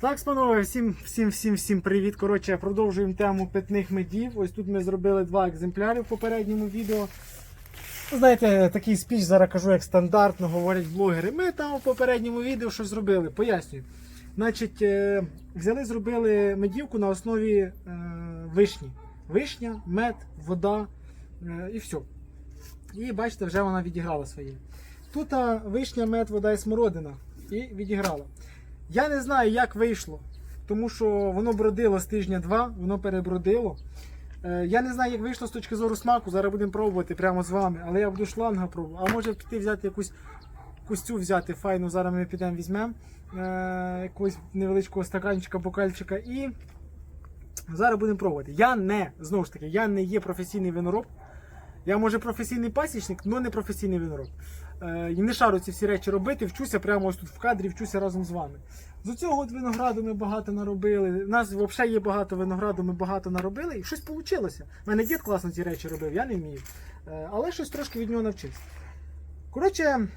Так, панове, всім, всім, всім, всім привіт. Коротше, продовжуємо тему питних медів. Ось тут ми зробили два екземпляри в попередньому відео. Знаєте, такий спіч зараз кажу, як стандартно говорять блогери. Ми там в попередньому відео щось зробили. Пояснюю. Значить, е, взяли, зробили медівку на основі е, вишні. Вишня, мед, вода е, і все. І бачите, вже вона відіграла своє. Тут вишня, мед, вода і смородина. І відіграла. Я не знаю, як вийшло, тому що воно бродило з тижня два, воно перебродило. Е, я не знаю, як вийшло з точки зору смаку. Зараз будемо пробувати прямо з вами, але я буду шланга пробувати. А може піти взяти якусь костю взяти файну. Зараз ми підемо візьмемо е, якогось невеличкого стаканчика, бокальчика і зараз будемо пробувати. Я не, знову ж таки, я не є професійний винороб. Я може професійний пасічник, але не професійний винороб. Е, і не шарю ці всі речі робити, вчуся прямо ось тут в кадрі, вчуся разом з вами. З цього от винограду ми багато наробили. У нас взагалі є багато винограду, ми багато наробили, і щось вийшло. У мене дід класно ці речі робив, я не вмію. Е, але щось трошки від нього навчився. Коротше,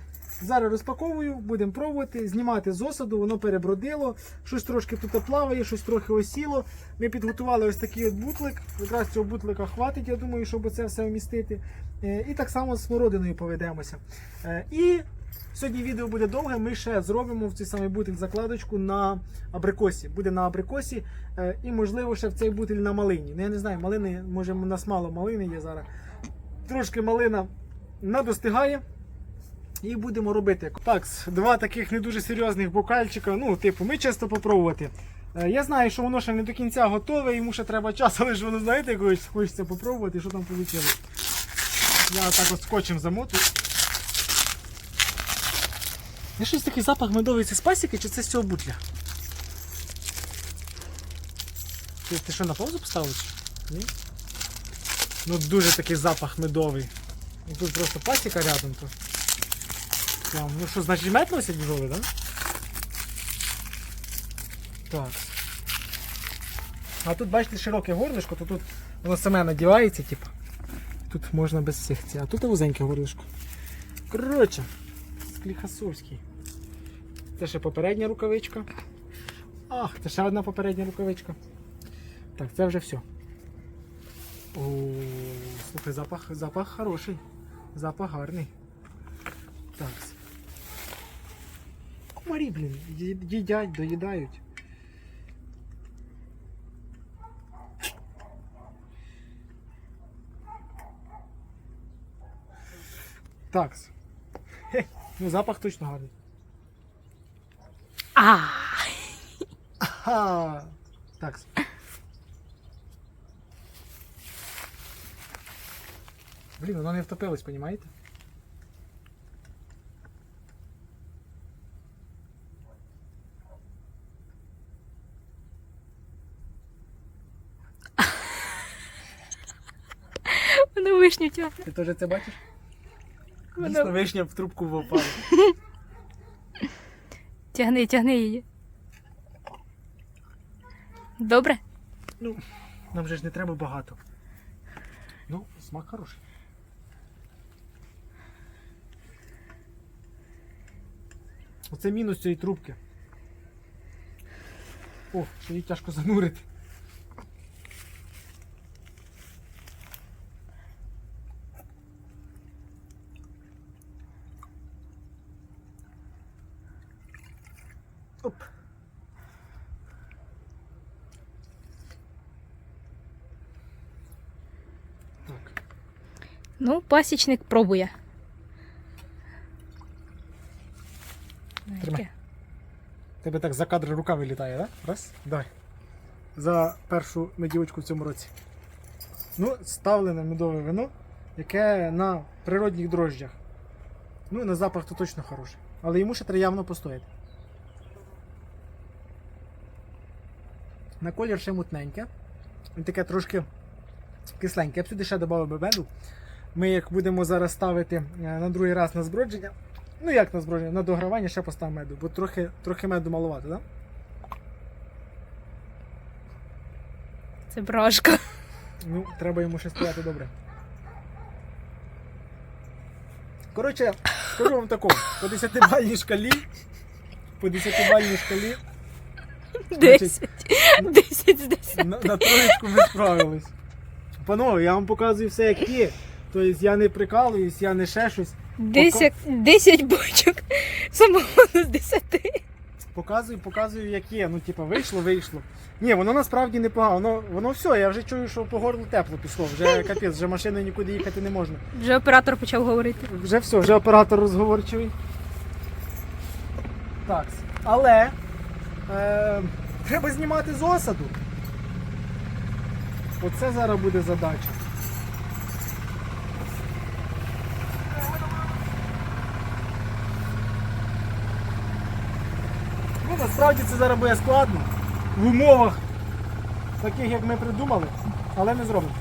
зараз розпаковую, будемо пробувати, знімати з осаду, воно перебродило, щось трошки тут плаває, щось трохи осіло. Ми підготували ось такий от бутлик. Якраз цього бутлика хватить, я думаю, щоб це все вмістити. Е, І так само з смородиною поведемося. Е, І сьогодні відео буде довге. Ми ще зробимо в цей самий бутиль закладочку на абрикосі. Буде на абрикосі е, і, можливо, ще в цей бутиль на малині. Ну, я не знаю, малини, може, у нас мало малини є зараз. Трошки малина надостигає. І будемо робити. Так, два таких не дуже серйозних бокальчика. Ну, типу, ми чисто попробувати. Е, Я знаю, що воно ще не до кінця готове, йому ще треба час, але ж воно, знаєте, якось хочеться попробувати, що там вийшло. Я так от скотчем замотую. Я щось такий запах медовий це з пасіки чи це з цього бутля? Ти, ти що на паузу поставив? Ні? Ну дуже такий запах медовий. Ну, Тут просто пасіка рядом. То. Там, ну що, значить мед носять бджоли, да? Так. А тут, бачите, широке горлишко, то тут воно саме надівається, типу. Тут можна без цих ці. А тут вузеньке горлишко. Коротше, Скліхасовський. Це ще попередня рукавичка. Ах, це ще одна попередня рукавичка. Так, це вже все. О, слухай, запах, запах хороший. Запах гарний. Так. Комарі, блін, ї- їдять, доїдають. Так. Хе, ну запах точно гарний. А, Ага. Так. Блін, воно не втопилось, понімаєте? Тягне. Ти теж це бачиш? Воно- Дійсно вишня в трубку впала. Тягни, тягни її. Добре? Ну, нам же ж не треба багато. Ну, смак хороший. Оце мінус цієї трубки. О, ще її тяжко занурити. Оп. Так. Ну, пасічник пробує. Тримай. Тебе так за кадр рука вилітає, так? Да? Раз, давай. За першу медівочку в цьому році. Ну, ставлене медове вино, яке на природних дрожжах. Ну, на запах то точно хороший. Але йому ще треба явно постояти. На колір ще мутненьке. Він таке трошки кисленьке. Я б сюди ще додав би меду. Ми як будемо зараз ставити е, на другий раз на збродження. Ну як на збродження, на догравання ще постав меду, бо трохи, трохи меду маловато, так? Да? Це брашка. Ну, треба йому ще стояти добре. Коротше, скажу вам такого, по 10-бальній шкалі. По 10-бальній шкалі. Десять. Десять з десяти. На, на троєчку ми справились. Панове, я вам показую все як є. Тобто я не прикалуюсь, я не ще щось. Десять, десять бочок самогону з десяти. Показую, показую, як є. Ну, типа, вийшло, вийшло. Ні, воно насправді непогано. Воно, воно все, я вже чую, що по горлу тепло пішло. Вже капець, вже машиною нікуди їхати не можна. Вже оператор почав говорити. Вже все, вже оператор розговорчивий. Так. Але е, треба знімати з осаду. Оце зараз буде задача. Ну, насправді це зараз буде складно. В умовах таких, як ми придумали, але ми зробимо.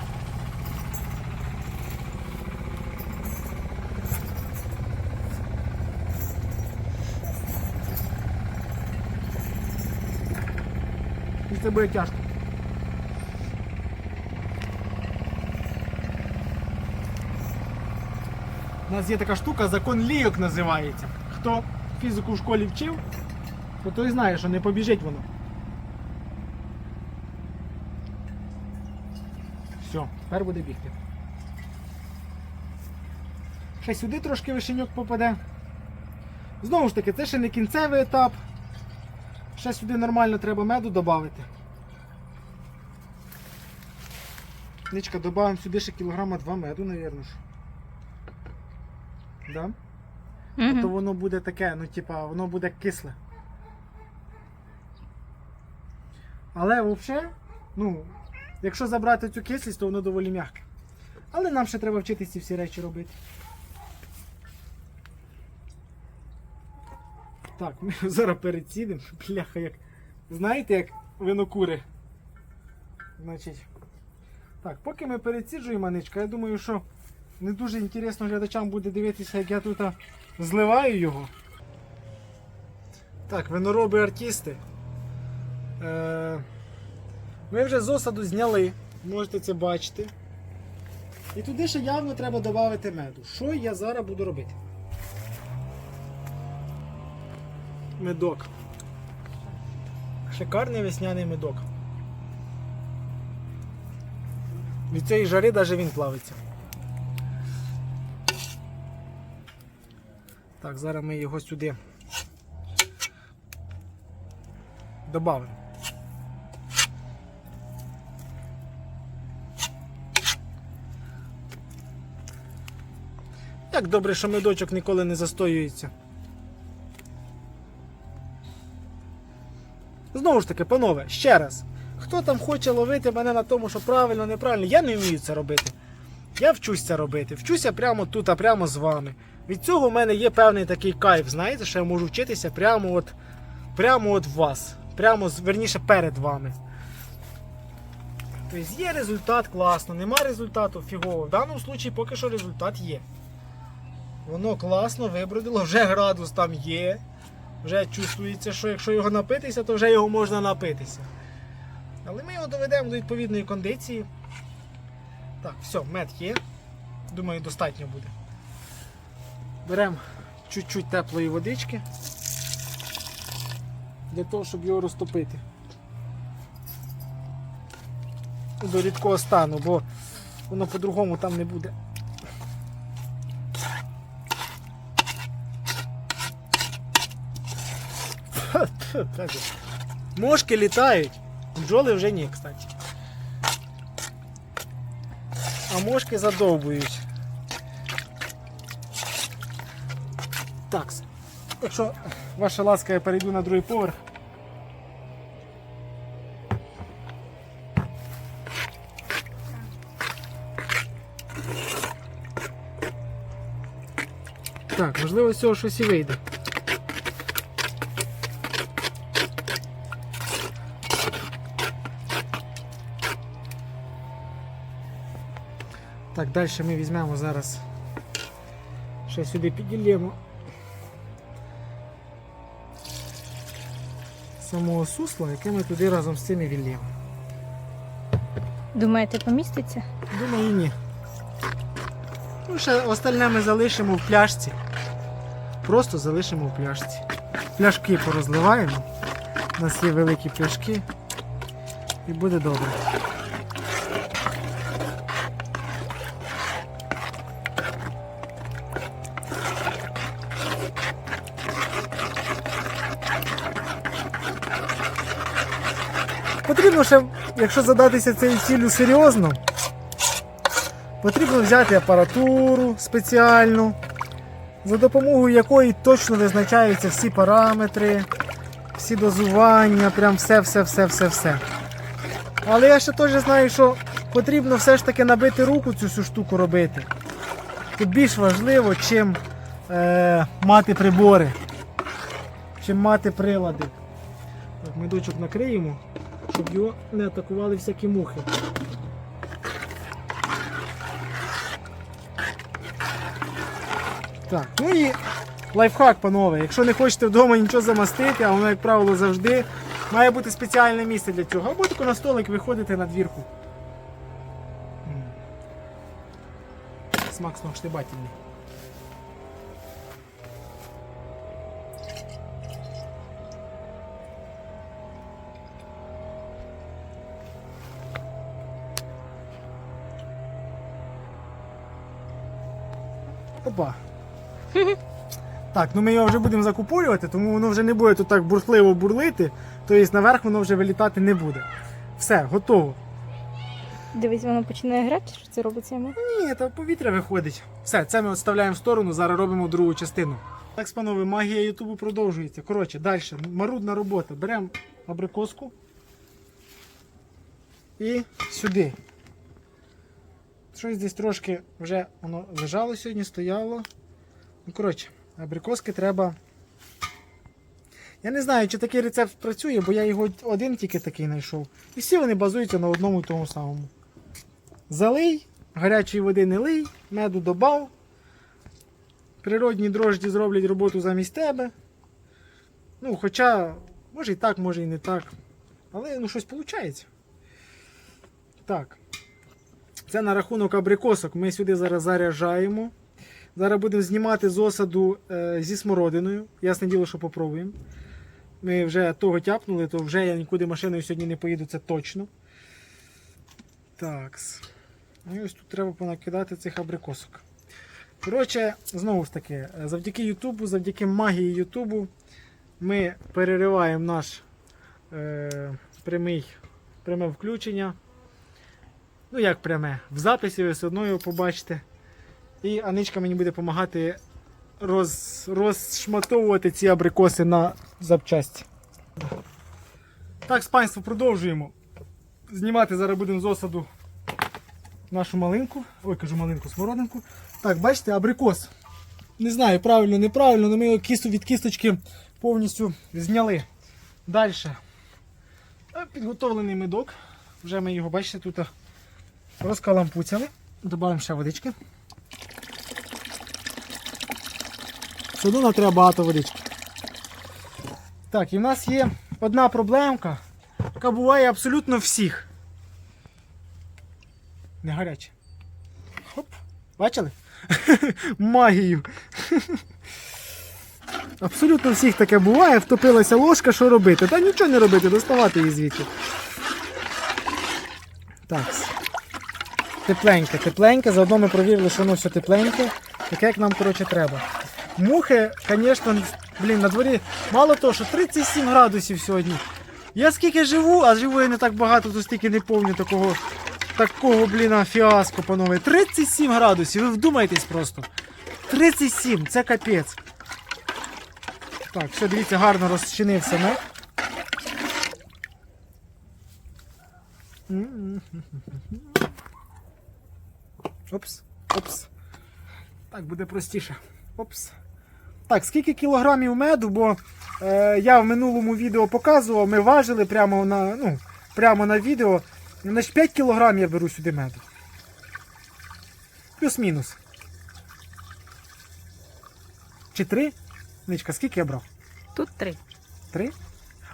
І це буде тяжко. У нас є така штука, закон лійок називається. Хто фізику в школі вчив, то той знає, що не побіжить воно. Все, тепер буде бігти. Ще сюди трошки вишеньок попаде. Знову ж таки, це ще не кінцевий етап. Ще сюди нормально треба меду додати. Ничка, додамо сюди ще кілограма 2 меду, ж. Да? То Угу. воно буде таке, ну типа, воно буде кисле. Але взагалі, ну, якщо забрати цю кислість, то воно доволі м'яке. Але нам ще треба вчитися ці всі речі робити. Так, ми зараз перецідимо. Бляха, як. Знаєте, як винокури. Значить. Так, поки ми переціджуємо маничка, я думаю, що не дуже інтересно глядачам буде дивитися, як я тут зливаю його. Так, винороби артисти. Е, ми вже з осаду зняли, можете це бачити. І туди ще явно треба додати меду. Що я зараз буду робити? Медок. Шикарний весняний медок. Від цієї жари навіть він плавиться. Так, зараз ми його сюди додамо. Як добре, що медочок ніколи не застоюється. Знову ж таки, панове, ще раз. Хто там хоче ловити мене на тому, що правильно, неправильно, я не вмію це робити. Я вчусь це робити. Вчуся прямо тут, а прямо з вами. Від цього в мене є певний такий кайф, знаєте, що я можу вчитися прямо от, прямо от вас. Прямо, верніше, перед вами. Тобто є результат класно, нема результату фігово. В даному випадку поки що результат є. Воно класно вибродило, вже градус там є. Вже чувствується, що якщо його напитися, то вже його можна напитися. Але ми його доведемо до відповідної кондиції. Так, все, мед є. Думаю, достатньо буде. Беремо чуть-чуть теплої водички для того, щоб його розтопити. До рідкого стану, бо воно по-другому там не буде. Мошки літають, бджоли вже ні, кстати. А мошки задовбують. Так, якщо ваша ласка, я перейду на другий поверх. Так, можливо, з цього щось і вийде. Так, далі ми візьмемо зараз. Ще сюди піділємо самого сусла, яке ми туди разом з цими віллємо. Думаєте, поміститься? Думаю, ні. Ну, ще остальне ми залишимо в пляшці. Просто залишимо в пляшці. Пляшки порозливаємо. У нас є великі пляшки. І буде добре. Потрібно ще, якщо задатися цією ціллю серйозно, потрібно взяти апаратуру спеціальну, за допомогою якої точно визначаються всі параметри, всі дозування, прям все, все, все, все, все. Але я ще теж знаю, що потрібно все ж таки набити руку цю всю штуку робити. Тут більш важливо, чим е, мати прибори, чим мати прилади. Так, медочок накриємо, щоб його не атакували всякі мухи. Так, ну і лайфхак, панове. Якщо не хочете вдома нічого замастити, а воно, як правило, завжди має бути спеціальне місце для цього. Або тако на столик виходите на двірку. М. Смак сногсшибательний. Опа. Так, ну ми його вже будемо закупорювати, тому воно вже не буде тут так бурхливо бурлити, тобто наверх воно вже вилітати не буде. Все, готово. Дивись, воно починає грати, що це робиться йому. Ні, та повітря виходить. Все, це ми відставляємо в сторону, зараз робимо другу частину. Так, панове, магія Ютубу продовжується. Коротше, далі. Марудна робота. Беремо абрикоску і сюди. Щось десь трошки вже воно лежало сьогодні, стояло. Ну, коротше, абрикоски треба. Я не знаю, чи такий рецепт працює, бо я його один тільки такий знайшов. І всі вони базуються на одному і тому самому. Залий, гарячої води не лий, меду добав. Природні дрожді зроблять роботу замість тебе. Ну, хоча, може і так, може і не так. Але ну, щось виходить. Так. Це на рахунок абрикосок. Ми сюди зараз заряджаємо. Зараз будемо знімати з осаду е, зі смородиною. Ясне діло, що попробуємо. Ми вже того тяпнули, то вже я нікуди машиною сьогодні не поїду, це точно. Такс. Ну і ось тут треба понакидати цих абрикосок. Коротше, знову ж таки, завдяки Ютубу, завдяки магії Ютубу, ми перериваємо наш е, прямий, пряме включення. Ну, як пряме, в записі ви все одно його побачите. І Аничка мені буде допомагати роз, розшматовувати ці абрикоси на запчасті. Так, панство, продовжуємо. Знімати зараз будемо з осаду нашу малинку. Ой, кажу малинку, смородинку. Так, бачите, абрикос. Не знаю, правильно, неправильно, але ми його кісту від кісточки повністю зняли. Далі. Підготовлений медок. Вже ми його, бачите, тут розкалампуцяли. Добавимо ще водички. Одно нам треба багато водички. Так, і в нас є одна проблемка, яка буває абсолютно всіх. Не гаряче. Хоп. Бачили? Магію. Абсолютно всіх таке буває, втопилася ложка, що робити? Та нічого не робити, доставати її звідти. Так. Тепленьке, тепленьке, заодно ми провірили, що воно все тепленьке, таке як нам коротше треба. Мухи, звісно, блін, на дворі мало того, що 37 градусів сьогодні. Я скільки живу, а живу я не так багато, то стільки не пам'ятаю такого, такого, блін, фіаско, панове. 37 градусів, ви вдумайтесь просто. 37, це капець. Так, все, дивіться, гарно розчинився мед. Опс, опс. Так, буде простіше. Опс. Так, скільки кілограмів меду, бо е, я в минулому відео показував, ми важили прямо на ну, прямо на відео. Значить 5 кілограмів я беру сюди меду. Плюс-мінус. Чи 3? Ничка, скільки я брав? Тут три. Три?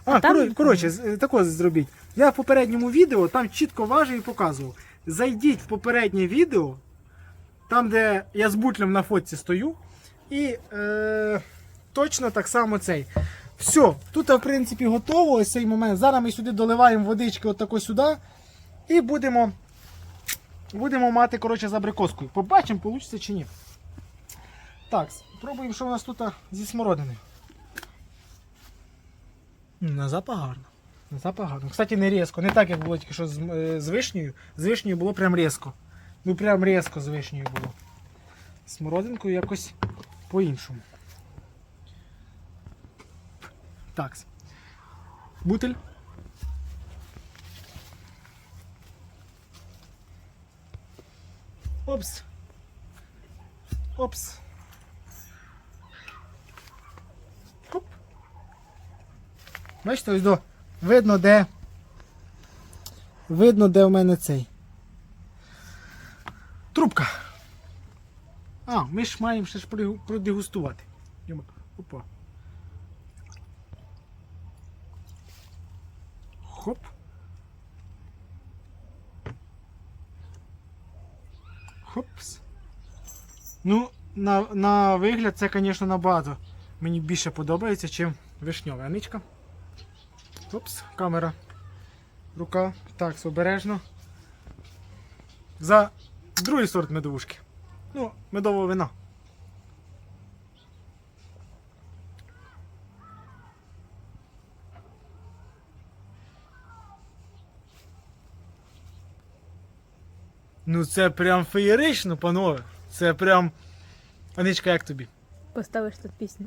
А, там- коротше, з- тако зробіть. Я в попередньому відео там чітко важив і показував. Зайдіть в попереднє відео, там, де я з бутлем на фотці стою, і е, точно так само цей. Все, тут, в принципі, готово. Ось цей момент. Зараз ми сюди доливаємо водички отако сюди. І будемо, будемо мати, коротше, з абрикоскою. Побачимо, вийде чи ні. Так, спробуємо, що у нас тут зі смородиною. М, На запах гарно. На запах гарно. Кстати, не різко. Не так, як було тільки що з, е, з вишнею. З вишнею було прям різко. Ну прям різко з вишнею було. Смородинкою якось по-іншому. Так. Бутель. Опс. Опс. Хоп. Бачите, ось до. Видно, де. Видно, де в мене цей. Трубка. А, ми ж маємо ще ж продегустувати. Опа. Хоп. Хопс. Ну, на, на вигляд це, звісно, набагато. Мені більше подобається, чим вишньова. Аничка. Опс, камера. Рука. Так, обережно. За другий сорт медовушки. Ну, медового вина. Ну це прям феєрично, панове. Це прям. Аничка, як тобі? Поставиш тут пісню.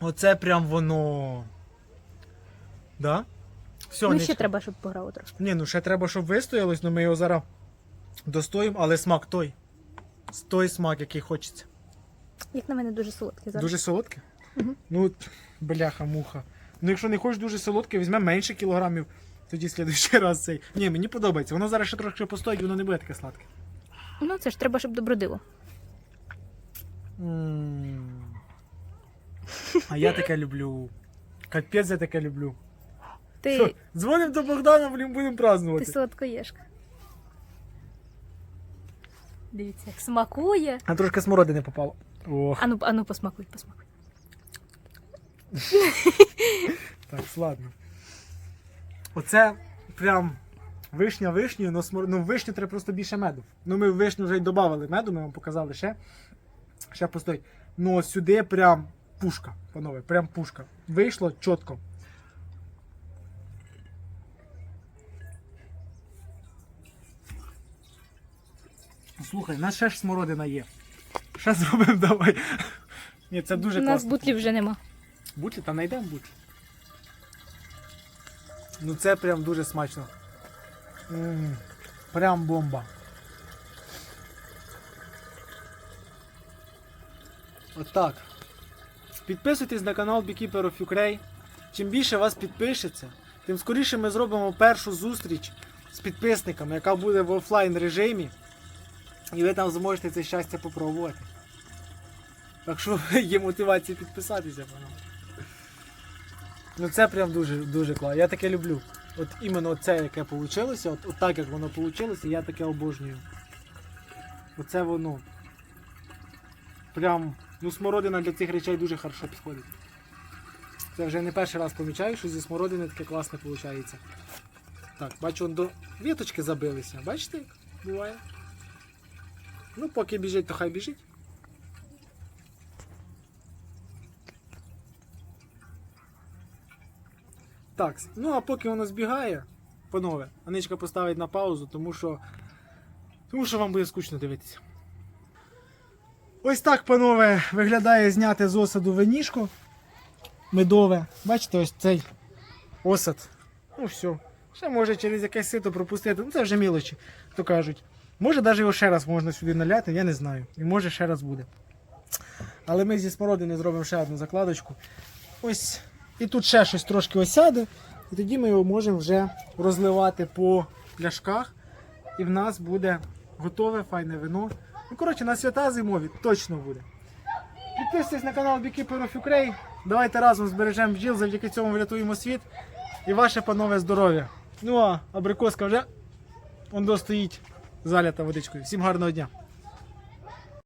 Оце прям воно. Да? Все, Ну ще треба, щоб пограло трошки. Ні, ну ще треба, щоб вистоялось, ну ми його зараз достоїмо, але смак той. Той смак, який хочеться. Як на мене дуже солодкий зараз. Дуже солодке? Мгм. Ну, бляха-муха. Ну, якщо не хочеш дуже солодке, візьмемо менше кілограмів, тоді слідуючий раз цей. Ні, мені подобається. Воно зараз ще трошки постоїть, воно не буде таке сладке. Ну це ж треба, щоб добродило. М. А я таке люблю. Капець я таке люблю. Що, дзвонимо до Богдана, блін, будемо ти празднувати. солодкоєшка. Дивіться, як смакує. А трошки смородини попало. Ох, Ану, ану, посмакуй, посмакуй. так, ладно. Оце прям вишня вишню, но смор... ну в вишню треба просто більше меду. Ну ми в вишню вже й додали меду, ми вам показали ще. Ще постоїть. Ну сюди прям пушка, панове, прям пушка. Вийшло чітко. Слухай, у нас ще ж смородина є. Ще зробимо давай. Ні, це дуже У нас класно. бутлів вже нема. Бутлі, та знайдемо бутлі. Ну це прям дуже смачно. м прям бомба. Отак. Підписуйтесь на канал Beekeeper of Ukraine. Чим більше вас підпишеться, тим скоріше ми зробимо першу зустріч з підписниками, яка буде в офлайн режимі. І ви там зможете це щастя попробувати. Так що є мотивація підписатися, панове. Ну це прям дуже дуже класно. Я таке люблю. От іменно це, яке вийшло, от, от так як воно вийшло, я таке обожнюю. Оце воно. Прям, ну смородина для цих речей дуже хорошо підходить. Це вже не перший раз помічаю, що зі смородини таке класне виходить. Так, бачу, он до віточки забилися. Бачите, як буває? Ну, поки біжить, то хай біжить. Так, ну а поки воно збігає, панове, Аничка поставить на паузу, тому що. Тому що вам буде скучно дивитися. Ось так, панове, виглядає зняти з осаду винішко медове. Бачите, ось цей осад. Ну все. Ще може через якесь сито пропустити. Ну це вже мілочі, то кажуть. Може навіть його ще раз можна сюди наляти, я не знаю. І може ще раз буде. Але ми зі смородини зробимо ще одну закладочку. Ось. І тут ще щось трошки осяде. І тоді ми його можемо вже розливати по пляшках. І в нас буде готове файне вино. Ну, коротше, на свята зимові точно буде. Підписуйтесь на канал Beekeeper of Ukraine. Давайте разом збережемо бджіл, завдяки цьому врятуємо світ і ваше панове здоров'я. Ну а абрикоска вже он стоїть залята водичкою. Всім гарного дня!